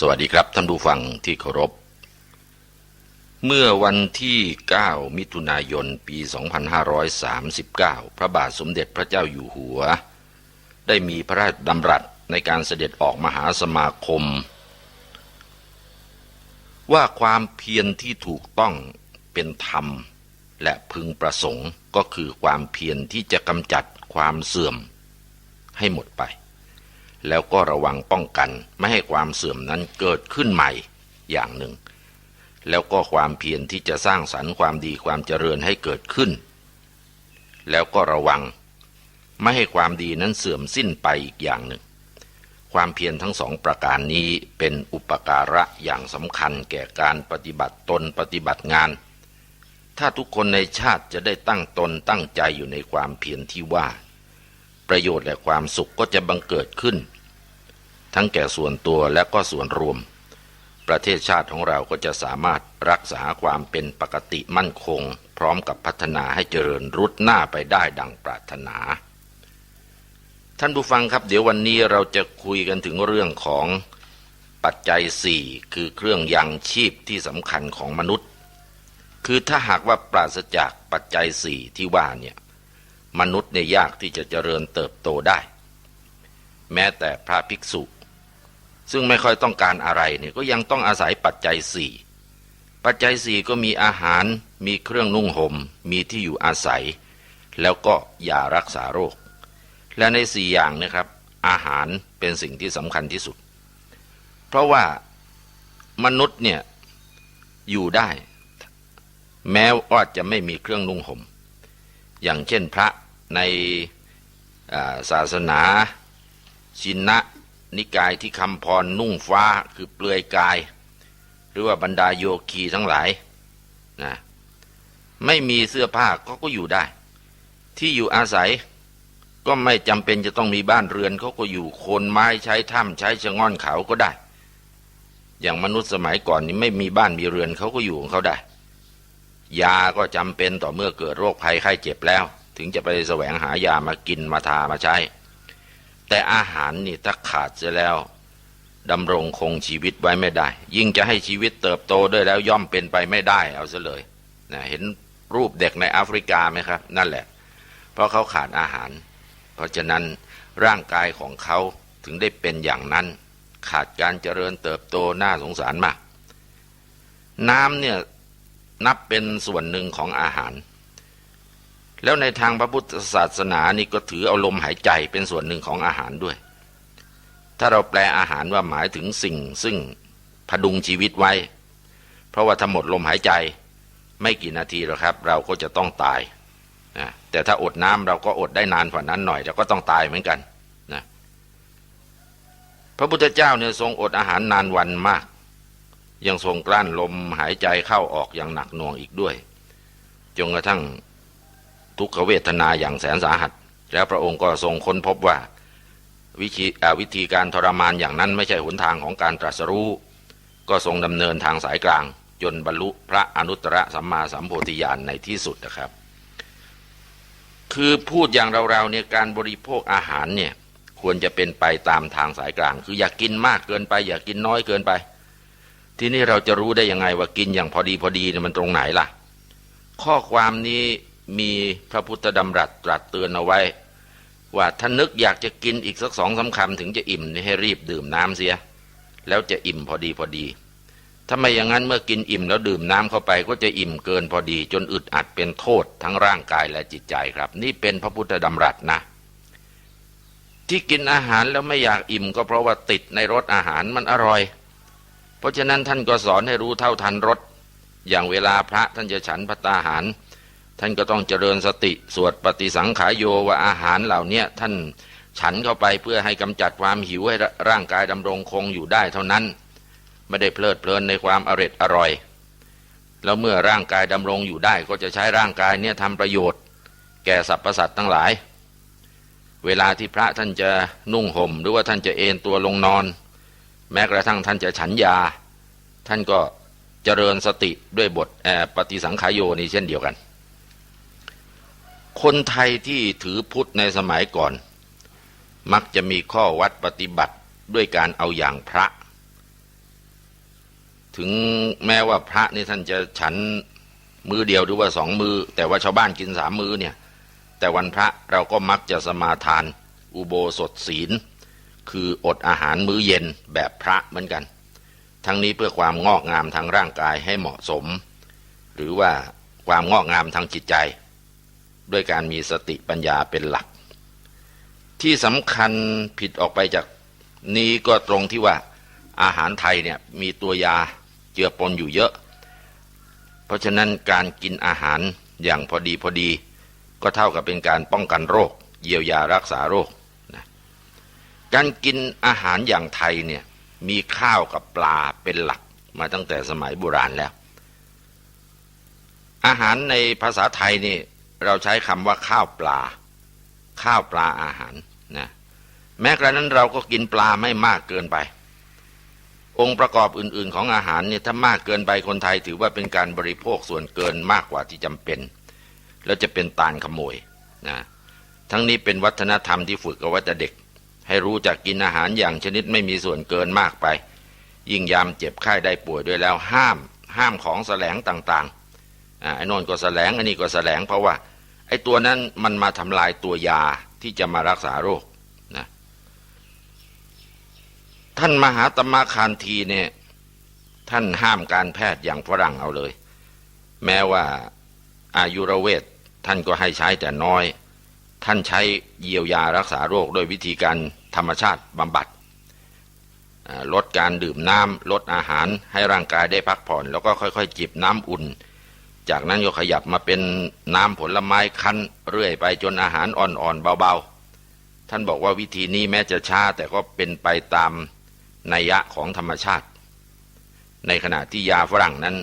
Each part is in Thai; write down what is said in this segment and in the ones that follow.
สวัสดีครับท่านผู้ฟังที่เคารพ เมื่อวันที่ 9 มิถุนายน ปี 2539 พระบาทสมเด็จพระเจ้าอยู่หัว ได้มีพระราชดำรัสในการเสด็จออกมหาสมาคม ว่าความเพียรที่ถูกต้องเป็นธรรม และพึงประสงค์ก็คือความเพียรที่จะกำจัดความเสื่อมให้หมดไป แล้วก็ระวังป้องกันไม่ให้ความเสื่อมนั้นเกิดขึ้นใหม่อย่างหนึ่ง แล้วก็ความเพียรที่จะสร้างสรรค์ความดีความเจริญให้เกิดขึ้น แล้วก็ระวัง ไม่ให้ความดีนั้นเสื่อมสิ้นไปอีกอย่างหนึ่ง ความเพียรทั้งสองประการนี้เป็นอุปการะอย่างสำคัญแก่การปฏิบัติตนปฏิบัติงาน ถ้าทุกคนในชาติจะได้ตั้งตนตั้งใจอยู่ในความเพียรที่ว่า ประโยชน์และความสุขก็จะบังเกิดขึ้น ทั้งแก่ส่วนตัวและก็ส่วนรวม ประเทศชาติของเราก็จะสามารถรักษาความเป็นปกติมั่นคง พร้อมกับพัฒนาให้เจริญรุดหน้าไปได้ดังปรารถนา ท่านผู้ฟังครับ เดี๋ยววันนี้เราจะคุยกันถึงเรื่องของปัจจัยสี่คือเครื่องยังชีพที่สำคัญของมนุษย์ คือถ้าหากว่าปราศจากปัจจัยสี่ที่ว่าเนี่ยมนุษย์เนี่ยยากที่จะเจริญเติบโตได้ แม้แต่พระภิกษุ ซึ่งไม่ค่อยต้องการอะไรเนี่ยก็ยังต้องอาศัยปัจจัยสี่ปัจจัยสี่ก็มีอาหาร มีเครื่องนุ่งหม่ม มีที่อยู่อาศัย แล้วก็ยารักษาโรค และในสี่อย่างนะครับ อาหารเป็นสิ่งที่สำคัญที่สุด เพราะว่ามนุษย์เนี่ยอยู่ได้ แม้ว่าจะไม่มีเครื่องนุ่งหม่ม อย่างเช่นพระในศาสนาชินนะ นิกายที่คำพรนุ่งฟ้าคือเปลือยกาย หรือว่าบรรดาโยคีทั้งหลายนะไม่มีเสื้อผ้าก็ก็อยู่ได้ ที่อยู่อาศัยก็ไม่จำเป็นจะต้องมีบ้านเรือนเขาก็อยู่โคนไม้ใช้ถ้ำใช้ชะง่อนเขาก็ได้ อย่างมนุษย์สมัยก่อนนี้ไม่มีบ้านมีเรือนเขาก็อยู่ของเขาได้ ยาก็จำเป็นต่อเมื่อเกิดโรคภัยไข้เจ็บแล้ว ถึงจะไปแสวงหายามากินมาทามาใช้ แต่อาหารนี่ถ้าขาดเสียแล้วดำรงคงชีวิตไว้ไม่ได้ ยิ่งจะให้ชีวิตเติบโตด้วยแล้วย่อมเป็นไปไม่ได้เอาซะเลยนะเห็นรูปเด็กในแอฟริกาไหมครับ นั่นแหละ เพราะเขาขาดอาหาร เพราะฉะนั้นร่างกายของเขาถึงได้เป็นอย่างนั้น ขาดการเจริญเติบโตน่าสงสารมาก น้ำเนี่ยนับเป็นส่วนหนึ่งของอาหาร แล้วในทางพระพุทธศาสนานี่ก็ถือเอาลมหายใจเป็นส่วนหนึ่งของอาหารด้วย ถ้าเราแปลอาหารว่าหมายถึงสิ่ง ซึ่งพดุงชีวิตไว้ เพราะว่าถ้าหมดลมหายใจไม่กี่นาทีหรอกครับ เราก็จะต้องตายนะแต่ถ้าอดน้ำเราก็อดได้นานกว่านั้นหน่อยเราก็ต้องตายเหมือนกันนะพระพุทธเจ้าเนี่ยทรงอดอาหารนานวันมาก ยังทรงกลั้นลมหายใจเข้าออกอย่างหนักหน่วงอีกด้วยจนกระทั่ง ทุกขเวทนาอย่างแสนสาหัส แล้วพระองค์ก็ทรงค้นพบว่า วิธีวิธีการทรมานอย่างนั้นไม่ใช่หนทางของการตรัสรู้ ก็ทรงดำเนินทางสายกลาง จนบรรลุพระอนุตตรสัมมาสัมโพธิญาณในที่สุดนะครับ คือพูดอย่างเราๆเนี่ยการบริโภคอาหารเนี่ยควรจะเป็นไปตามทางสายกลาง คืออย่ากกินมากเกินไป อย่ากกินน้อยเกินไป ทีนี้เราจะรู้ได้ยังไงว่ากินอย่างพอดีพอดีเนี่ยมันตรงไหนล่ะ ข้อความนี้ มีพระพุทธดำรัสตรัสเตือนเอาไว้ ว่าถ้านึกอยากจะกินอีกสักสองสาคำถึงจะอิ่มนี่ให้รีบดื่มน้ำเสีย แล้วจะอิ่มพอดีพอดีถ้าไม่อย่างนั้นเมื่อกินอิ่มแล้วดื่มน้ำเข้าไปก็จะอิ่มเกินพอดี จนอึดอัดเป็นโทษทั้งร่างกายและจิตใจครับ นี่เป็นพระพุทธดำรัสนะ ที่กินอาหารแล้วไม่อยากอิ่มก็เพราะว่าติดในรสอาหารมันอร่อย เพราะฉะนั้นท่านก็สอนให้รู้เท่าทันรสอย่างเวลาพระท่านจะฉันพัตตาหาร ท่านก็ต้องเจริญสติสวดปฏิสังขายโยว่าอาหารเหล่านี้ท่านฉันเข้าไปเพื่อให้กำจัดความหิวให้ร่างกายดำรงคงอยู่ได้เท่านั้น ไม่ได้เพลิดเพลินในความอร็ดอร่อย แล้วเมื่อร่างกายดำรงอยู่ได้ก็จะใช้ร่างกายเนี่ยทำประโยชน์ แก่สรรพสัตว์ทั้งหลาย เวลาที่พระท่านจะนุ่งห่ม หรือว่าท่านจะเอนตัวลงนอน แม้กระทั่งท่านจะฉันยา ท่านก็เจริญสติด้วยบทปฏิสังขายโยนี่เช่นเดียวกัน คนไทยที่ถือพุทธในสมัยก่อน มักจะมีข้อวัดปฏิบัติด้วยการเอาอย่างพระ ถึงแม้ว่าพระนี่ท่านจะฉันมือเดียวหรือว่าสองมือ แต่ว่าชาวบ้านกินสามมือเนี่ยแต่วันพระเราก็มักจะสมาทาน อุโบสถศีล คืออดอาหารมื้อเย็นแบบพระเหมือนกัน ทั้งนี้เพื่อความงอกงามทางร่างกายให้เหมาะสม หรือว่าความงอกงามทางจิตใจ ด้วยการมีสติปัญญาเป็นหลัก ที่สำคัญผิดออกไปจากนี้ก็ตรงที่ว่าอาหารไทยเนี่ยมีตัวยาเจือปนอยู่เยอะ เพราะฉะนั้นการกินอาหารอย่างพอดีพอดี ก็เท่ากับเป็นการป้องกันโรค เยียวยารักษาโรคนะการกินอาหารอย่างไทยเนี่ยมีข้าวกับปลาเป็นหลักมาตั้งแต่สมัยโบราณแล้ว อาหารในภาษาไทยนี่ เราใช้คำว่าข้าวปลา ข้าวปลาอาหารนะแม้กระนั้นเราก็กินปลาไม่มากเกินไป องค์ประกอบอื่นๆของอาหารเนี่ยถ้ามากเกินไปคนไทยถือว่าเป็นการบริโภคส่วนเกินมากกว่าที่จำเป็น แล้วจะเป็นตาลขโมยนะทั้งนี้เป็นวัฒนธรรมที่ฝึกเอาไว้แต่เด็ก ให้รู้จักกินอาหารอย่างชนิดไม่มีส่วนเกินมากไป ยิ่งยามเจ็บไข้ได้ป่วยด้วยแล้วห้าม ห้ามของแสลงต่างๆอ่าไอ้นนก็แสลงอันนี้ก็แสลงเพราะว่า ไอ้ตัวนั้นมันมาทำลายตัวยาที่จะมารักษาโรคนะท่านมหาตมะคานทีเนี่ยท่านห้ามการแพทย์อย่างฝรั่งเอาเลย แม้ว่าอายุรเวทท่านก็ให้ใช้แต่น้อย ท่านใช้เยียวยารักษาโรคด้วยวิธีการธรรมชาติบำบัดลดการดื่มน้ำลดอาหารให้ร่างกายได้พักผ่อน แล้วก็ค่อยๆ จิบน้ำอุ่น จากนั้นก็ขยับมาเป็นน้ำผลไม้คั้น เรื่อยไปจนอาหารอ่อนๆเบาๆ ท่านบอกว่าวิธีนี้แม้จะช้าแต่ก็เป็นไปตามนัยยะของธรรมชาติ ในขณะที่ยาฝรั่งนั้น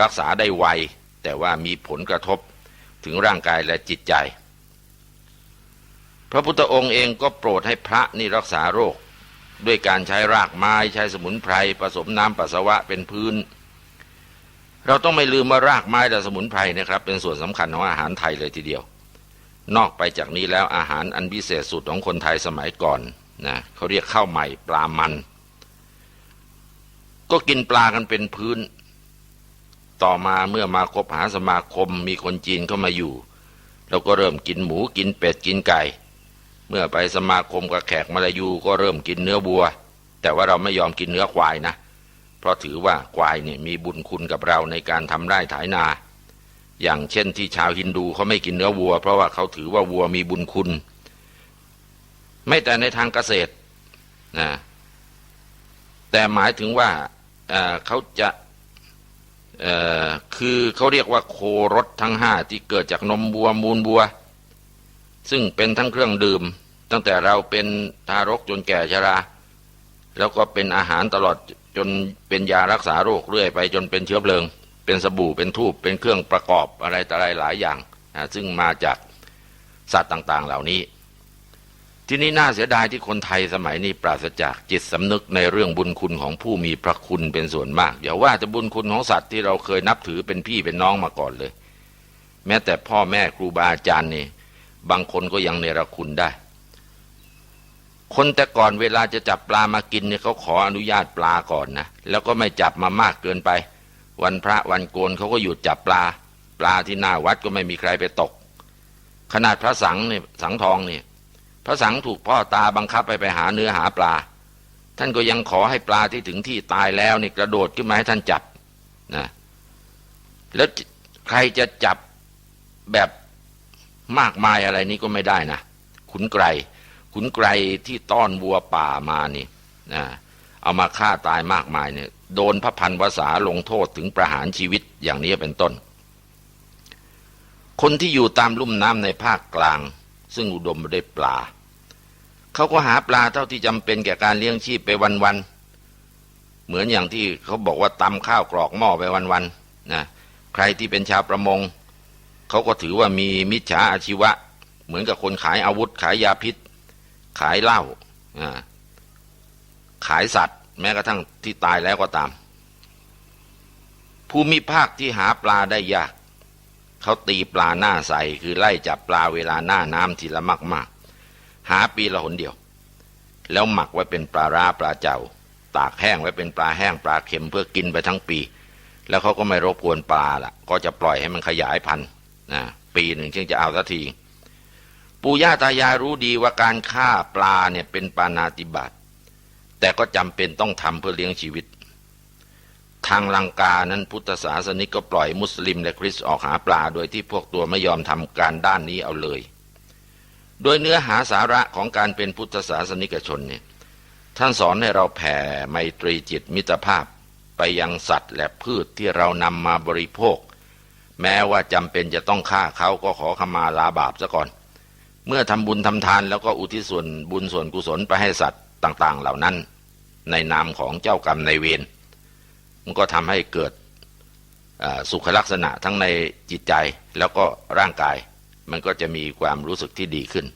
รักษาได้ไว แต่ว่ามีผลกระทบถึงร่างกายและจิตใจ พระพุทธองค์เองก็โปรดให้พระนี่รักษาโรค ด้วยการใช้รากไม้ใช้สมุนไพรผสมน้ำปัสสาวะเป็นพื้น เราต้องไม่ลืมว่ารากไม้และสมุนไพรนะครับ เป็นส่วนสำคัญของอาหารไทยเลยทีเดียว นอกไปจากนี้แล้วอาหารอันพิเศษสุดของคนไทยสมัยก่อนนะเขาเรียกข้าวใหม่ปลามัน ก็กินปลากันเป็นพื้น ต่อมาเมื่อมาคบหาสมาคมมีคนจีนเข้ามาอยู่เราก็เริ่มกินหมูกินเป็ดกินไก่ เมื่อไปสมาคมกับแขกมาลายูก็เริ่มกินเนื้อวัว แต่ว่าเราไม่ยอมกินเนื้อควายนะ เพราะถือว่าควายเนี่ยมีบุญคุณกับเราในการทำไร่ไถนา อย่างเช่นที่ชาวฮินดูเขาไม่กินเนื้อวัว เพราะว่าเขาถือว่าวัวมีบุญคุณ ไม่แต่ในทางเกษตรนะแต่หมายถึงว่าเเขาจะคือเขาเรียกว่าโครสทั้งห้าที่เกิดจากนมวัวมูลวัว ซึ่งเป็นทั้งเครื่องดื่ม ตั้งแต่เราเป็นทารกจนแก่ชรา แล้วก็เป็นอาหารตลอด จนเป็นยารักษาโรคเรื่อยไปจนเป็นเชื้อเพลิง เป็นสบู่เป็นทูบเป็นเครื่องประกอบอะไรต่ออะไรหลายอย่างนะซึ่งมาจากสัตว์ต่างๆ เหล่านี้ ที่นี้น่าเสียดายที่คนไทยสมัยนี้ปราศจากจิตสำนึกในเรื่องบุญคุณของผู้มีพระคุณเป็นส่วนมากอย่าว่าแต่บุญคุณของสัตว์ที่เราเคยนับถือเป็นพี่เป็นน้องมาก่อนเลย แม้แต่พ่อแม่ครูบาอาจารย์นี่บางคนก็ยังเนรคุณได้ คนแต่ก่อนเวลาจะจับปลามากินเนี่ยเขาขออนุญาตปลาก่อนนะแล้วก็ไม่จับมามากเกินไป วันพระวันโกนเขาก็หยุดจับปลา ปลาที่หน้าวัดก็ไม่มีใครไปตก ขนาดพระสังเนี่ยสังทองเนี่ยพระสังถูกพ่อตาบังคับไปไปหาเนื้อหาปลา ท่านก็ยังขอให้ปลาที่ถึงที่ตายแล้วนี่กระโดดขึ้นมาให้ท่านจับนะแล้วใครจะจับแบบมากมายอะไรนี้ก็ไม่ได้นะขุนไกร ขุนไกรที่ต้อนวัวป่ามานี่นะเอามาฆ่าตายมากมายเนี่ยโดนพระพันวษาลงโทษถึงประหารชีวิตอย่างนี้เป็นต้น คนที่อยู่ตามลุ่มน้ำในภาคกลาง ซึ่งอุดมไปด้วยปลา เขาก็หาปลาเท่าที่จำเป็นแก่การเลี้ยงชีพไปวันๆ เหมือนอย่างที่เขาบอกว่าตำข้าวกรอกหม้อไปวันๆนะใครที่เป็นชาวประมง เขาก็ถือว่ามีมิจฉาอาชีวะ เหมือนกับคนขายอาวุธขายยาพิษ ขายเหล้าขายสัตว์ แม้กระทั่งที่ตายแล้วก็ตาม ภูมิภาคที่หาปลาได้ยาก เขาตีปลาหน้าใสคือไล่จับปลาเวลาหน้าน้ำทีละมากมากๆหาปีละหนเดียว แล้วหมักไว้เป็นปลาร้าปลาเจ้า ตากแห้งไว้เป็นปลาแห้งปลาเค็มเพื่อกินไปทั้งปี แล้วเขาก็ไม่รบกวนปลาละก็จะปล่อยให้มันขยายพันธุ์นะปีหนึ่งจึงจะเอาสักที ปู่ย่าตายายรู้ดีว่าการฆ่าปลาเนี่ยเป็นปานาติบาตแต่ก็จำเป็นต้องทำเพื่อเลี้ยงชีวิต ทางลังกานั้นพุทธศาสนิกก็ปล่อยมุสลิมและคริสต์ออกหาปลาโดยที่พวกตัวไม่ยอมทำการด้านนี้เอาเลย โดยเนื้อหาสาระของการเป็นพุทธศาสนิกชนเนี่ยท่านสอนให้เราแผ่ไมตรีจิตมิตรภาพไปยังสัตว์และพืชที่เรานำมาบริโภค แม้ว่าจำเป็นจะต้องฆ่าเขาก็ขอขมาลาบาปซะก่อน เมื่อทำบุญทำทานแล้วก็อุทิศส่วนบุญส่วนกุศลไปให้สัตว์ต่าง ๆ เหล่านั้น ในนามของเจ้ากรรมในายเวรมันก็ทำให้เกิดสุขลักษณะทั้งในจิตใจแล้วก็ร่างกาย มันก็จะมีความรู้สึกที่ดีขึ้น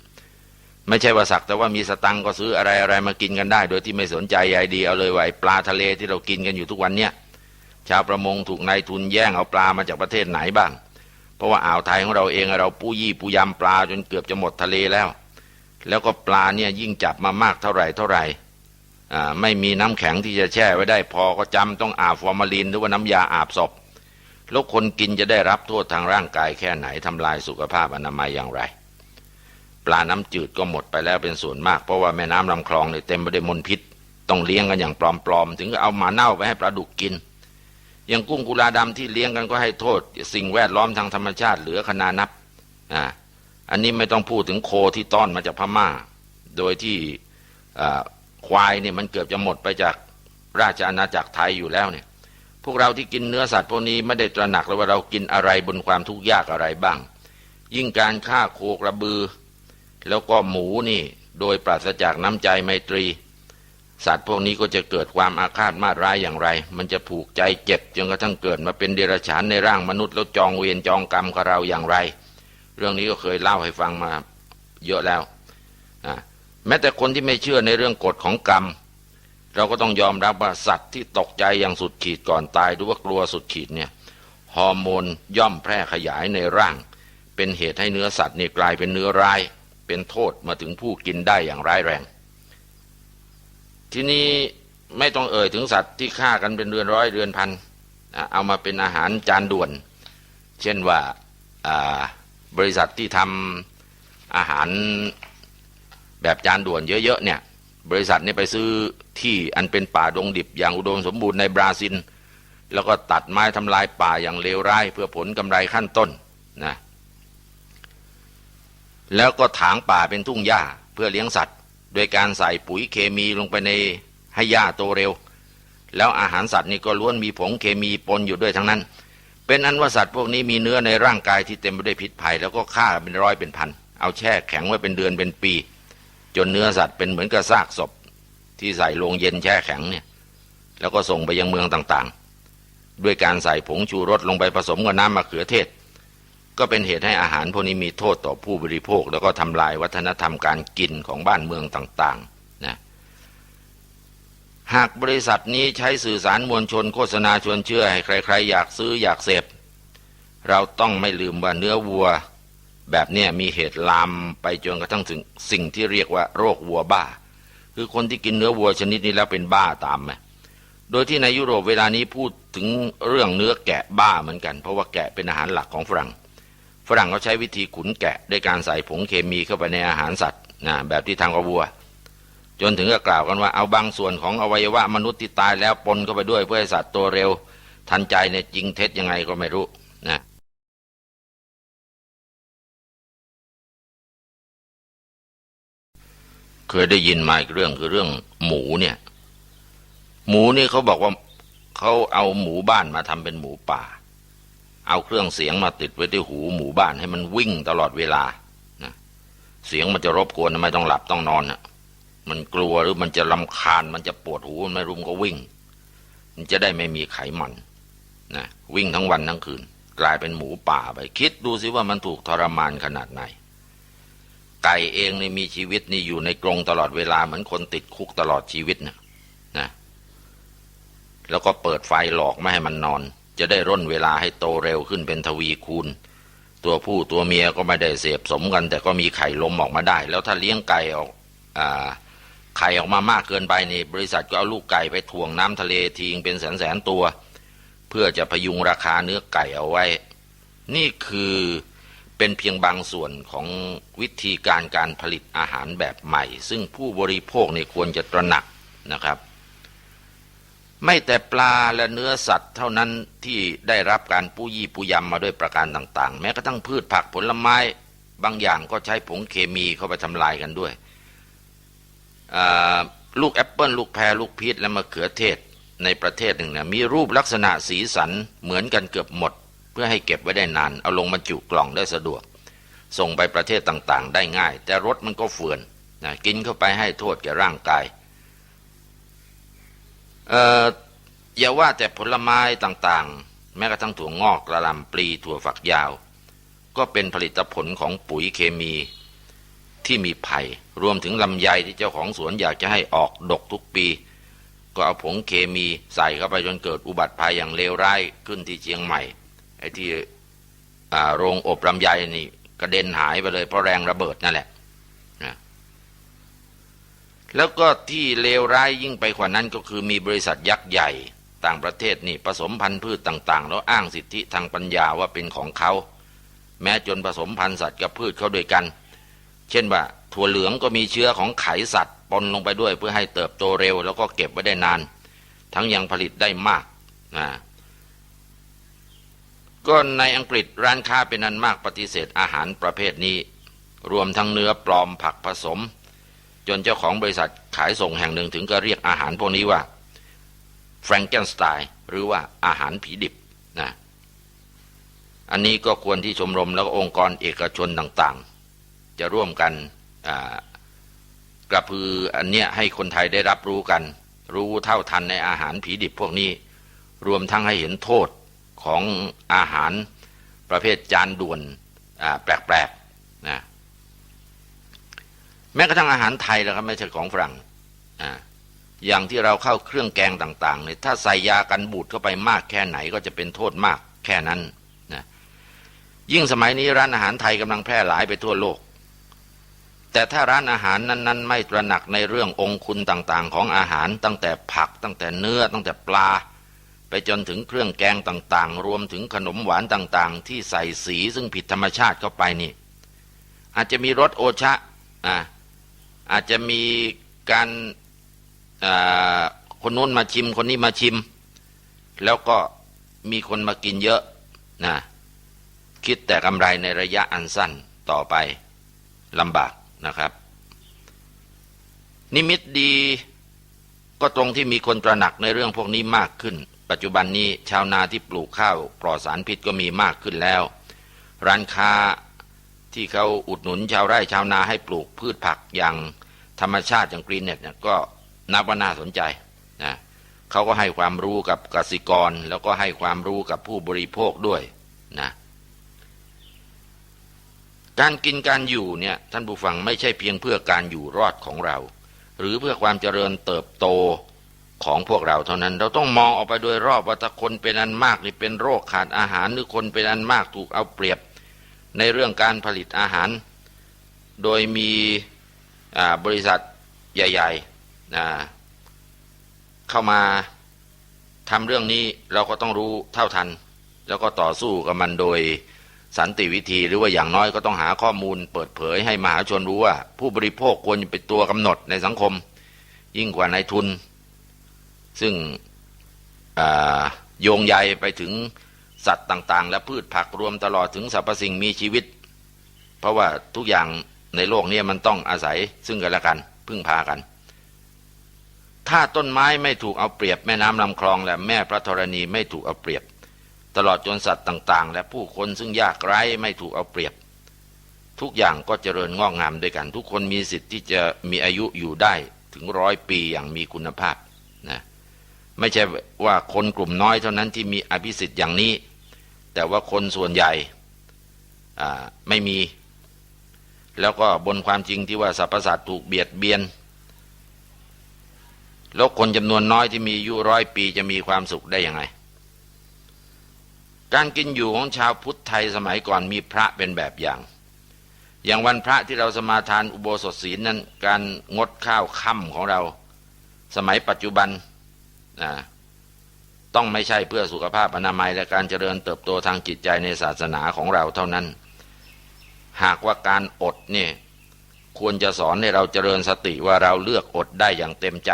ไม่ใช่ว่าสักแต่ว่ามีสตังก็ซื้ออะไรอะไรมากินกันได้ โดยที่ไม่สนใจใยดีเอาเลยไอ้ปลาทะเลที่เรากินกันอยู่ทุกวันเนี้ยชาวประมงถูกนายทุนแย่งเอาปลามาจากประเทศไหนบ้าง เพราะว่าอ่าวไทยของเราเองเราปูยี่ปูยำปลาจนเกือบจะหมดทะเลแล้ว แล้วก็ปลาเนี่ยยิ่งจับมามากเท่าไหร่เท่าไหร่ไม่มีน้ำแข็งที่จะแช่ไว้ได้พอก็จำต้องอาบฟอร์มาลินหรือว่าน้ำยาอาบศพแล้วคนกินจะได้รับโทษทางร่างกายแค่ไหนทำลายสุขภาพอนามัยอย่างไร ปลาน้ำจืดก็หมดไปแล้วเป็นส่วนมากเพราะว่าแม่น้ำลำคลองเนี่ยเต็มไปด้วยมลพิษ ต้องเลี้ยงกันอย่างปลอมๆ ถึงเอาหมาเน่าไปให้ปลาดุกกิน อย่างกุ้งกุลาดำที่เลี้ยงกันก็ให้โทษ สิ่งแวดล้อมทางธรรมชาติเหลือขนานับอ่าอันนี้ไม่ต้องพูดถึงโคที่ต้อนมาจากพม่า โดยที่ควายเนี่ยมันเกือบจะหมดไปจากราชอาณาจักรไทยอยู่แล้วเนี่ย พวกเราที่กินเนื้อสัตว์พวกนี้ไม่ได้ตระหนักเลยว่าเรากินอะไรบนความทุกข์ยากอะไรบ้าง ยิ่งการฆ่าโคกระบือ แล้วก็หมูนี่โดยปราศจากน้ำใจไมตรี สัตว์พวกนี้ก็จะเกิดความอาฆาตมาร้ายอย่างไร มันจะผูกใจเจ็บจนกระทั่งเกิดมาเป็นเดรัจฉานในร่างมนุษย์แล้วจองเวรจองกรรมกับเราอย่างไร เรื่องนี้ก็เคยเล่าให้ฟังมาเยอะแล้วแม้แต่คนที่ไม่เชื่อในเรื่องกฎของกรรม เราก็ต้องยอมรับว่าสัตว์ที่ตกใจอย่างสุดขีดก่อนตายหรือว่ากลัวสุดขีดเนี่ยฮอร์โมนย่อมแพร่ขยายในร่าง เป็นเหตุให้เนื้อสัตว์นี่กลายเป็นเนื้อร้าย เป็นโทษมาถึงผู้กินได้อย่างร้ายแรง ทีนี้ไม่ต้องเอ่ยถึงสัตว์ที่ฆ่ากันเป็นเรือนร้อยเรือนพันเอามาเป็นอาหารจานด่วน เช่นว่าบริษัทที่ทำอาหารแบบจานด่วนเยอะๆเนี่ยบริษัทนี้ไปซื้อที่อันเป็นป่าดงดิบอย่างอุดมสมบูรณ์ในบราซิล แล้วก็ตัดไม้ทำลายป่าอย่างเลวร้าย เพื่อผลกำไรขั้นต้นนะแล้วก็ถางป่าเป็นทุ่งหญ้าเพื่อเลี้ยงสัตว์ โดยการใส่ปุ๋ยเคมีลงไปในให้หญ้าโตเร็ว แล้วอาหารสัตว์นี่ก็ล้วนมีผงเคมีปนอยู่ด้วยทั้งนั้น เป็นอันว่าสัตว์พวกนี้มีเนื้อในร่างกายที่เต็มไปด้วยพิษภัย แล้วก็ฆ่าเป็นร้อยเป็นพัน เอาแช่แข็งไว้เป็นเดือนเป็นปี จนเนื้อสัตว์เป็นเหมือนกับซากศพ ที่ใส่ลงเย็นแช่แข็งเนี่ย แล้วก็ส่งไปยังเมืองต่างๆ ด้วยการใส่ผงชูรสลงไปผสมกับน้ำมะเขือเทศ ก็เป็นเหตุให้อาหารพวกนี้มีโทษต่อผู้บริโภค แล้วก็ทำลายวัฒนธรรมการกินของบ้านเมืองต่างๆนะหากบริษัทนี้ใช้สื่อสารมวลชนโฆษณาชวนเชื่อให้ใคร ๆ อยากซื้ออยากเสพเราต้องไม่ลืมว่าเนื้อวัว แบบนี้มีเหตุลามไปจนกระทั่งถึงสิ่งที่เรียกว่าโรควัวบ้า คือคนที่กินเนื้อวัวชนิดนี้แล้วเป็นบ้าตามไหมโดยที่ในยุโรปเวลานี้พูดถึงเรื่องเนื้อแกะบ้าเหมือนกัน เพราะว่าแกะเป็นอาหารหลักของฝรั่ง ฝรั่งเขาใช้วิธีขุนแกะด้วยการใส่ผงเคมีเข้าไปในอาหารสัตว์นะแบบที่ทางกวัว จนถึงก็กล่าวกันว่าเอาบางส่วนของอวัยวะมนุษย์ที่ตายแล้วปนเข้าไปด้วยเพื่อให้สัตว์ตัวเร็ว ทันใจเนี่ยจริงเท็จยังไงก็ไม่รู้นะเคยได้ยินมาอีกเรื่องคือเรื่องหมูเนี่ย หมูนี่เขาบอกว่าเขาเอาหมูบ้านมาทำเป็นหมูป่า เอาเครื่องเสียงมาติดไว้ที่หูหมูบ้านให้มันวิ่งตลอดเวลานะเสียงมันจะรบกวนไม่ต้องหลับต้องนอนอะมันกลัวหรือมันจะลำคาญ มันจะปวดหูไม่รุมก็วิ่ง มันจะได้ไม่มีไขมันนะวิ่งทั้งวันทั้งคืน กลายเป็นหมูป่าไป คิดดูสิว่ามันถูกทรมานขนาดไหน ไก่เองนี่มีชีวิตนี่อยู่ในกรงตลอดเวลาเหมือนคนติดคุกตลอดชีวิตนะนะแล้วก็เปิดไฟหลอกไม่ให้มันนอน จะได้ร่นเวลาให้โตเร็วขึ้นเป็นทวีคูณ ตัวผู้ตัวเมียก็ไม่ได้เสพสมกัน แต่ก็มีไข่ลมออกมาได้ แล้วถ้าเลี้ยงไก่ออกอไข่ออกมามากเกินไปนี่บริษัทก็เอาลูกไก่ไปถ่วงน้ำทะเลทิ้งเป็นแสนแสนตัว เพื่อจะพยุงราคาเนื้อไก่เอาไว้ นี่คือเป็นเพียงบางส่วนของวิธีการการผลิตอาหารแบบใหม่ ซึ่งผู้บริโภคเนี่ยควรจะตระหนักนะครับ ไม่แต่ปลาและเนื้อสัตว์เท่านั้นที่ได้รับการปูยี่ปูยำมาด้วยประการต่าง ๆ แม้กระทั่งพืชผักผลไม้บางอย่างก็ใช้ผงเคมีเข้าไปทำลายกันด้วย ลูกแอปเปิลลูกแพรลูกพีชและมะเขือเทศในประเทศหนึ่งเนี่ยมีรูปลักษณะสีสันเหมือนกันเกือบหมด เพื่อให้เก็บไว้ได้นาน เอาลงบรรจุกล่องได้สะดวก ส่งไปประเทศต่างๆ ได้ง่าย แต่รสมันก็เฟื่อนนะกินเข้าไปให้โทษแก่ร่างกาย เอ่ออย่าว่าแต่ผลไม้ต่างๆ แม้กระทั่งถั่วงอกกระลำปลีถั่วฝักยาว ก็เป็นผลิตผลของปุ๋ยเคมีที่มีภัย รวมถึงลำไยที่เจ้าของสวนอยากจะให้ออกดกทุกปี ก็เอาผงเคมีใส่เข้าไปจนเกิดอุบัติภัยอย่างเลวร้ายขึ้นที่เชียงใหม่ไอ้ที่โรงอบลำไยนี่กระเด็นหายไปเลยเพราะแรงระเบิดนั่นแหละ แล้วก็ที่เลวร้ายยิ่งไปกว่านั้นก็คือมีบริษัทยักษ์ใหญ่ ต่างประเทศนี่ผสมพันธุ์พืชต่างๆ แล้วอ้างสิทธิทางปัญญาว่าเป็นของเขา แม้จนผสมพันธุ์สัตว์กับพืชเข้าด้วยกัน เช่นว่าถั่วเหลืองก็มีเชื้อของไขสัตว์ปนลงไปด้วยเพื่อให้เติบโตเร็ว แล้วก็เก็บไว้ได้นาน ทั้งยังผลิตได้มากนะก็ในอังกฤษร้านค้าเป็นอันมากปฏิเสธอาหารประเภทนี้ รวมทั้งเนื้อปลอมผักผสม จนเจ้าของบริษัทขายส่งแห่งหนึ่งถึงก็เรียกอาหารพวกนี้ว่าแฟรงเกนสไตน์หรือว่าอาหารผีดิบนะอันนี้ก็ควรที่ชมรมแล้วก็องค์กรเอกชนต่างๆ จะร่วมกันกระพืออันเนี้ยให้คนไทยได้รับรู้กัน รู้เท่าทันในอาหารผีดิบพวกนี้ รวมทั้งให้เห็นโทษของอาหารประเภทจานด่วนแปลกๆ แม้กระทั่งอาหารไทยแล้วครับไม่ใช่ของฝรั่งอ่าอย่างที่เราเข้าเครื่องแกงต่างๆเนี่ยถ้าใส่ยากันบูดเข้าไปมากแค่ไหนก็จะเป็นโทษมากแค่นั้นนะยิ่งสมัยนี้ร้านอาหารไทยกำลังแพร่หลายไปทั่วโลก แต่ถ้าร้านอาหารนั้น ๆ ไม่ตระหนักในเรื่ององคุณต่างๆ ของอาหารตั้งแต่ผักตั้งแต่เนื้อตั้งแต่ปลา ไปจนถึงเครื่องแกงต่างๆ รวมถึงขนมหวานต่างๆ ที่ใส่สีซึ่งผิดธรรมชาติเข้าไปนี่ อาจจะมีรสโอชะอ่า อาจจะมีการคนนู้นมาชิมคนนี้มาชิม แล้วก็มีคนมากินเยอะนะคิดแต่กำไรในระยะอันสั้นต่อไปลำบากนะครับ นิมิตดีก็ตรงที่มีคนตระหนักในเรื่องพวกนี้มากขึ้น ปัจจุบันนี้ชาวนาที่ปลูกข้าวปลอดสารพิษก็มีมากขึ้นแล้ว ร้านค้า ที่เขาอุดหนุนชาวไร่ชาวนาให้ปลูกพืชผักอย่างธรรมชาติอย่างกรีนเน็ตเนี่ยก็นับว่าน่าสนใจนะเขาก็ให้ความรู้กับกสิกร แล้วก็ให้ความรู้กับผู้บริโภคด้วยนะการกินการอยู่เนี่ยท่านผู้ฟังไม่ใช่เพียงเพื่อการอยู่รอดของเรา หรือเพื่อความเจริญเติบโตของพวกเราเท่านั้น เราต้องมองออกไปโดยรอบว่าถ้าคนเป็นอันมากนี่เป็นโรคขาดอาหารหรือคนเป็นอันมากถูกเอาเปรียบ ในเรื่องการผลิตอาหาร โดยมีบริษัทใหญ่ๆเข้ามาทำเรื่องนี้เราก็ต้องรู้เท่าทัน แล้วก็ต่อสู้กับมันโดยสันติวิธีหรือว่าอย่างน้อยก็ต้องหาข้อมูลเปิดเผยให้มหาชนรู้ว่า ผู้บริโภคควรจะเป็นตัวกำหนดในสังคม ยิ่งกว่านายทุน ซึ่งโยงใยไปถึง สัตว์ต่างๆ และพืชผักรวมตลอดถึงสรรพสิ่งมีชีวิต เพราะว่าทุกอย่างในโลกนี้มันต้องอาศัยซึ่งกันและกัน พึ่งพากัน ถ้าต้นไม้ไม่ถูกเอาเปรียบแม่น้ำลำคลอง และแม่พระธรณีไม่ถูกเอาเปรียบ ตลอดจนสัตว์ต่างๆ และผู้คนซึ่งยากไร้ไม่ถูกเอาเปรียบ ทุกอย่างก็เจริญงอกงามด้วยกัน ทุกคนมีสิทธิ์ที่จะมีอายุอยู่ได้ถึงร้อยปีอย่างมีคุณภาพ ไม่ใช่ว่าคนกลุ่มน้อยเท่านั้นที่มีอภิสิทธิ์อย่างนี้ แต่ว่าคนส่วนใหญ่ไม่มี แล้วก็บนความจริงที่ว่าสรรพสัตว์ถูกเบียดเบียนแล้วคนจำนวนน้อยที่มีอายุร้อยปีจะมีความสุขได้ยังไง การกินอยู่ของชาวพุทธไทยสมัยก่อนมีพระเป็นแบบอย่าง อย่างวันพระที่เราสมาทานอุโบสถศีลนั้น การงดข้าวค่ำของเรา สมัยปัจจุบัน นะต้องไม่ใช่เพื่อสุขภาพอนามัยและการเจริญเติบโตทางจิตใจในศาสนาของเราเท่านั้น หากว่าการอดเนี่ยควรจะสอนให้เราเจริญสติว่าเราเลือกอดได้อย่างเต็มใจ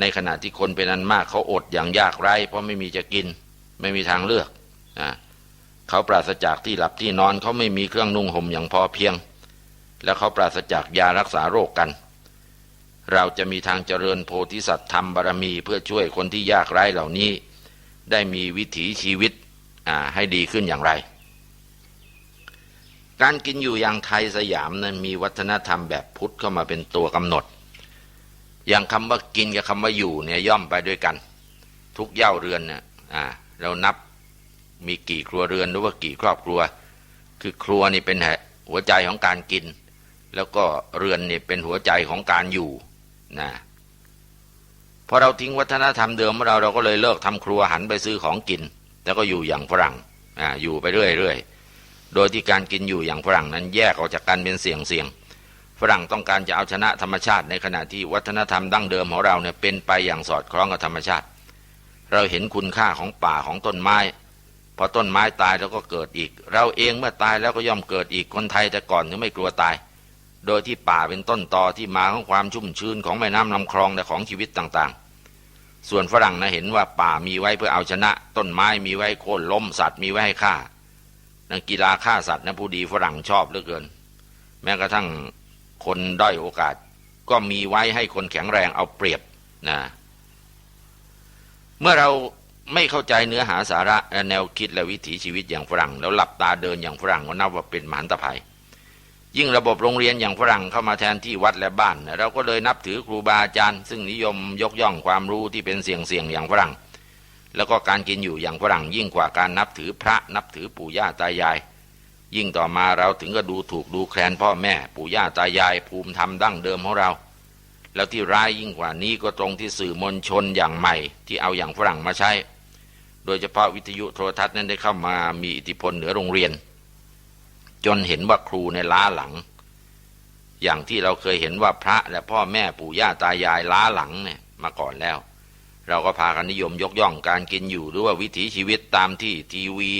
ในขณะที่คนเป็นอันมากเขาอดอย่างยากไร้ เพราะไม่มีจะกิน ไม่มีทางเลือกนะเขาปราศจากที่หลับที่นอนเขาไม่มีเครื่องนุ่งห่มอย่างพอเพียง แล้วเขาปราศจากยารักษาโรคกัน เราจะมีทางเจริญโพธิสัตว์ธรรมบารมีเพื่อช่วยคนที่ยากไร้เหล่านี้ ได้มีวิถีชีวิตให้ดีขึ้นอย่างไร การกินอยู่อย่างไทยสยามนั้นมีวัฒนธรรมแบบพุทธเข้ามาเป็นตัวกำหนด อย่างคำว่ากินกับคำว่าอยู่เนี่ยย่อมไปด้วยกัน ทุกเย่าเรือนเนี่ยเรานับมีกี่ครัวเรือนหรือว่ากี่ครอบครัว คือครัวนี่เป็นหัวใจของการกิน แล้วก็เรือนนี่เป็นหัวใจของการอยู่ นะพอเราทิ้งวัฒนธรรมเดิมของเราเราก็เลยเลิกทำครัวหันไปซื้อของกิน แล้วก็อยู่อย่างฝรั่งอ่าอยู่ไปเรื่อยๆโดยที่การกินอยู่อย่างฝรั่งนั้นแยกออกจากกันเป็นเสี่ยงเสี่ยงฝรั่งต้องการจะเอาชนะธรรมชาติในขณะที่วัฒนธรรมดั้งเดิมของเราเนี่ยเป็นไปอย่างสอดคล้องกับธรรมชาติ เราเห็นคุณค่าของป่าของต้นไม้พอต้นไม้ตายแล้วก็เกิดอีก เราเองเมื่อตายแล้วก็ย่อมเกิดอีกคนไทยแต่ก่อนถึงไม่กลัวตาย โดยที่ป่าเป็นต้นตอที่มาของความชุ่มชื้นของแม่น้ำลำคลองและของชีวิตต่างๆ ส่วนฝรั่งนะเห็นว่าป่ามีไว้เพื่อเอาชนะ ต้นไม้มีไว้โค่นล้มสัตว์มีไว้ให้ฆ่านักกีฬาฆ่าสัตว์นะผู้ดีฝรั่งชอบเหลือเกิน แม้กระทั่งคนด้อยโอกาส ก็มีไว้ให้คนแข็งแรงเอาเปรียบนะเมื่อเราไม่เข้าใจเนื้อหาสาระแนวคิดและวิถีชีวิตอย่างฝรั่ง แล้วหลับตาเดินอย่างฝรั่งก็นับว่าเป็นมหันตภัย ยิ่งระบบโรงเรียนอย่างฝรั่งเข้ามาแทนที่วัดและบ้าน เราก็เลยนับถือครูบาอาจารย์ ซึ่งนิยมยกย่องความรู้ที่เป็นเสียงเสียงอย่างฝรั่ง แล้วก็การกินอยู่อย่างฝรั่งยิ่งกว่าการนับถือพระนับถือปู่ย่าตายาย ยิ่งต่อมาเราถึงก็ดูถูกดูแคลนพ่อแม่ปู่ย่าตายาย ภูมิธรรมดั้งเดิมของเรา แล้วที่ร้ายยิ่งกว่านี้ก็ตรงที่สื่อมวลชนอย่างใหม่ ที่เอาอย่างฝรั่งมาใช้ โดยเฉพาะวิทยุโทรทัศน์นั้นได้เข้ามามีอิทธิพลเหนือโรงเรียน จนเห็นว่าครูในล้าหลัง อย่างที่เราเคยเห็นว่าพระและพ่อแม่ปู่ย่าตายายล้าหลังเนี่ยมาก่อนแล้ว เราก็พากันนิยมยกย่องการกินอยู่หรือว่าวิถีชีวิตตามที่ทีวี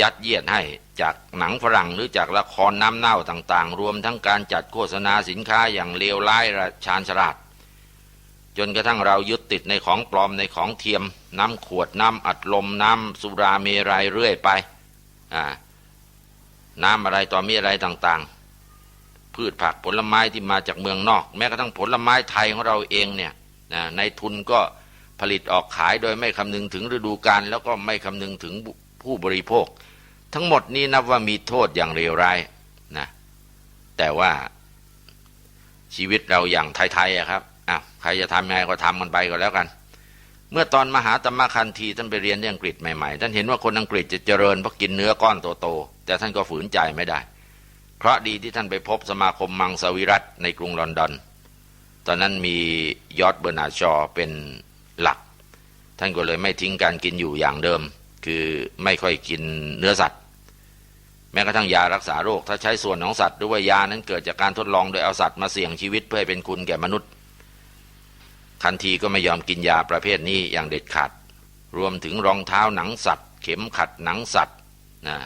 ยัดเยียดให้จากหนังฝรั่งหรือจากละครน้ำเน่าต่างๆ รวมทั้งการจัดโฆษณาสินค้าอย่างเลวร้ายระชานฉลาดจนกระทั่งเรายึดติดในของปลอมในของเทียม น้ำขวดน้ำอัดลมน้ำสุราเมรัยเรื่อยไป อ่า น้ำอะไรต่อมีอะไรต่างๆ พืชผักผลไม้ที่มาจากเมืองนอก แม้กระทั่งผลไม้ไทยของเราเองเนี่ยในทุนก็ผลิตออกขายโดยไม่คำนึงถึงฤดูกาลแล้วก็ไม่คำนึงถึงผู้บริโภค ทั้งหมดนี้นับว่ามีโทษอย่างเลวร้ายนะแต่ว่าชีวิตเราอย่างไทยๆครับอ้าวใครจะทำยังไงก็ทำมันไปก็แล้วกัน เมื่อตอนมหาตมะคันทีท่านไปเรียนที่อังกฤษใหม่ๆ ท่านเห็นว่าคนอังกฤษจะเจริญเพราะกินเนื้อก้อนโตๆแต่ท่านก็ฝืนใจไม่ได้ เพราะดีที่ท่านไปพบสมาคมมังสวิรัตในกรุงลอนดอน ตอนนั้นมียอดเบอร์นาชอเป็นหลัก ท่านก็เลยไม่ทิ้งการกินอยู่อย่างเดิม คือไม่ค่อยกินเนื้อสัตว์ แม้กระทั่งยารักษาโรค ถ้าใช้ส่วนของสัตว์หรือว่ายานั้นเกิดจากการทดลองโดยเอาสัตว์มาเสี่ยงชีวิตเพื่อให้เป็นคุณแก่มนุษย์ ทันทีก็ไม่ยอมกินยาประเภทนี้อย่างเด็ดขาด รวมถึงรองเท้าหนังสัตว์ เข็มขัดหนังสัตว์นะ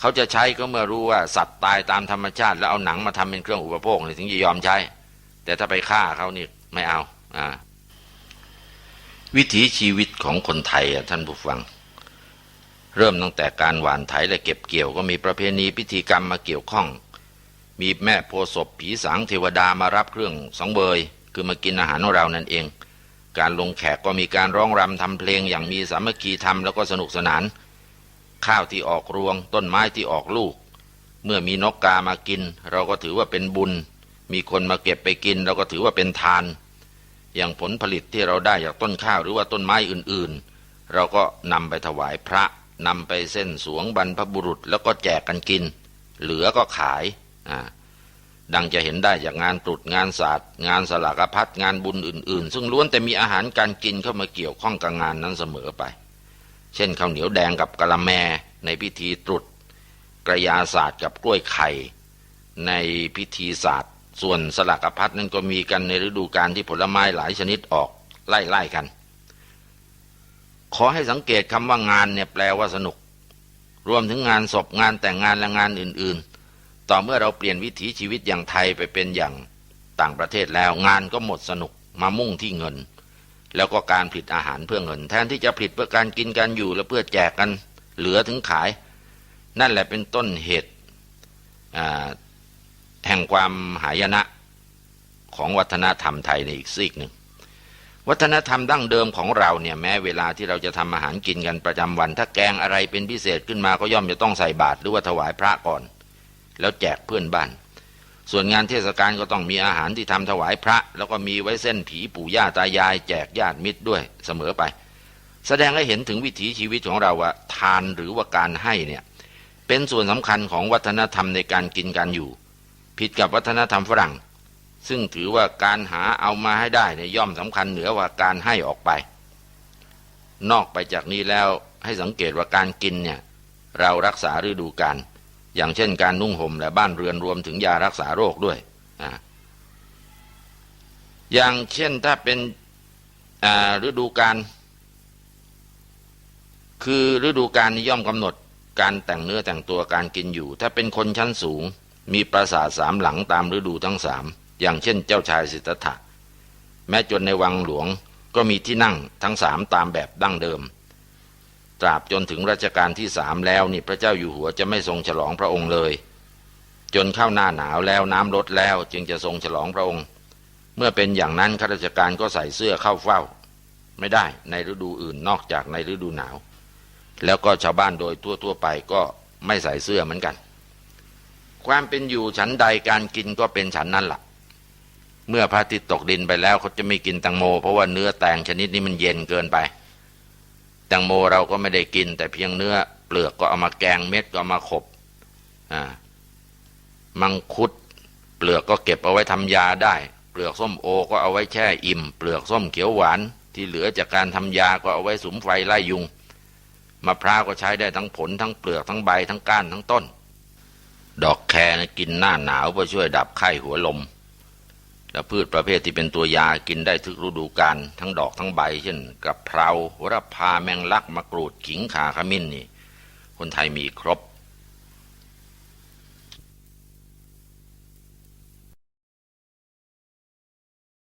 เขาจะใช้ก็เมื่อรู้ว่าสัตว์ตายตามธรรมชาติ แล้วเอาหนังมาทำเป็นเครื่องอุปโภคถึงจะยอมใช้ แต่ถ้าไปฆ่าเขานี่ไม่เอาอ่าวิถีชีวิตของคนไทยท่านผู้ฟัง เริ่มตั้งแต่การหว่านไถและเก็บเกี่ยวก็มีประเพณีพิธีกรรมมาเกี่ยวข้อง มีแม่โพศพผีสางเทวดามารับเครื่องสองเบย คือมากินอาหารของเรานั่นเอง การลงแขกก็มีการร้องรำทำเพลงอย่างมีสามัคคีธรรมแล้วก็สนุกสนาน ข้าวที่ออกรวง ต้นไม้ที่ออกลูก เมื่อมีนกกามากิน เราก็ถือว่าเป็นบุญ มีคนมาเก็บไปกิน เราก็ถือว่าเป็นทาน อย่างผลผลิตที่เราได้จากต้นข้าวหรือว่าต้นไม้อื่นๆ เราก็นำไปถวายพระนำไปเส้นสวงบรรพบุรุษแล้วก็แจกกันกิน เหลือก็ขายอ่า ดังจะเห็นได้จากงานตรุษงานศาสตร์ งานสลากพัดงานบุญอื่น ๆ ซึ่งล้วนแต่มีอาหารการกินเข้ามาเกี่ยวข้องกับงานนั้นเสมอไป เช่นข้าวเหนียวแดงกับกะละแมในพิธีตรุษกระยาศาสตร์กับกล้วยไข่ ในพิธีศาสตร์ ส่วนสลักพัดนั้นก็มีกันในฤดูกาลที่ผลไม้หลายชนิดออกไล่ๆกัน ขอให้สังเกตคำว่างานเนี่ยแปลว่าสนุก รวมถึงงานศพงานแต่งงานและงานอื่น ๆ ต่อเมื่อเราเปลี่ยนวิถีชีวิตอย่างไทยไปเป็นอย่างต่างประเทศแล้วงานก็หมดสนุกมามุ่งที่เงิน แล้วก็การผลิตอาหารเพื่อเงิน แทนที่จะผลิตเพื่อการกินการอยู่และเพื่อแจกกันเหลือถึงขาย นั่นแหละเป็นต้นเหตุแห่งความหายนะของวัฒนธรรมไทยในอีกซีกหนึ่ง วัฒนธรรมดั้งเดิมของเราเนี่ยแม้เวลาที่เราจะทำอาหารกินกันประจำวัน ถ้าแกงอะไรเป็นพิเศษขึ้นมาก็ย่อมจะต้องใส่บาตรหรือว่าถวายพระก่อน แล้วแจกเพื่อนบ้าน ส่วนงานเทศกาลก็ต้องมีอาหารที่ทำถวายพระ แล้วก็มีไว้เส้นผีปู่ย่าตายาย แจกญาติมิตรด้วยเสมอไป แสดงให้เห็นถึงวิถีชีวิตของเราว่าทานหรือว่าการให้เนี่ยเป็นส่วนสำคัญของวัฒนธรรมในการกินการอยู่ ผิดกับวัฒนธรรมฝรั่ง ซึ่งถือว่าการหาเอามาให้ได้เนี่ยย่อมสำคัญเหนือว่าการให้ออกไป นอกไปจากนี้แล้วให้สังเกตว่าการกินเนี่ยเรารักษาฤดูกาล อย่างเช่นการนุ่งห่มและบ้านเรือนรวมถึงยารักษาโรคด้วยออย่างเช่นถ้าเป็นฤดูกาลคือฤดูกาลนี้ย่อมกำหนดการแต่งเนื้อแต่งตัวการกินอยู่ ถ้าเป็นคนชั้นสูง มีปราสาทสามหลังตามฤดูทั้งสามอย่างเช่นเจ้าชายสิทธัตถะแม้จนในวังหลวงก็มีที่นั่งทั้งสามตามแบบดั้งเดิม ตราบจนถึงรัชกาลที่สามแล้วนี่พระเจ้าอยู่หัวจะไม่ทรงฉลองพระองค์เลย จนเข้าหน้าหนาวแล้วน้ำลดแล้วจึงจะทรงฉลองพระองค์ เมื่อเป็นอย่างนั้นข้าราชการก็ใส่เสื้อเข้าเฝ้า ไม่ได้ในฤดูอื่นนอกจากในฤดูหนาว แล้วก็ชาวบ้านโดยทั่วๆไปก็ไม่ใส่เสื้อเหมือนกัน ความเป็นอยู่ฉันใดการกินก็เป็นฉันนั่นละ่ะเมื่อพระอาทิตย์ตกดินไปแล้วเขาจะไม่กินแตงโม เพราะว่าเนื้อแตงชนิดนี้มันเย็นเกินไป งโมเราก็ไม่ได้กิน แต่เพียงเนื้อเปลือกก็เอามาแกงเม็ดก็เอามาขบมังคุด เปลือกก็เก็บเอาไว้ทำยาได้ เปลือกส้มโอก็เอาไว้แช่อิ่ม เปลือกส้มเขียวหวาน ที่เหลือจากการทำยาก็เอาไว้สุมไฟไล่ยุงมะพร้าวก็ใช้ได้ทั้งผลทั้งเปลือกทั้งใบทั้งก้านทั้งต้น ดอกแครกินหน้าหนาวเพื่อช่วยดับไข้หัวลม และพืชประเภทที่เป็นตัวยากินได้ทุกฤดูกาลทั้งดอกทั้งใบ เช่นกระเพราหัวรพาแมงลักมะกรูดขิงขาขมิ้นนี่คนไทยมีครบ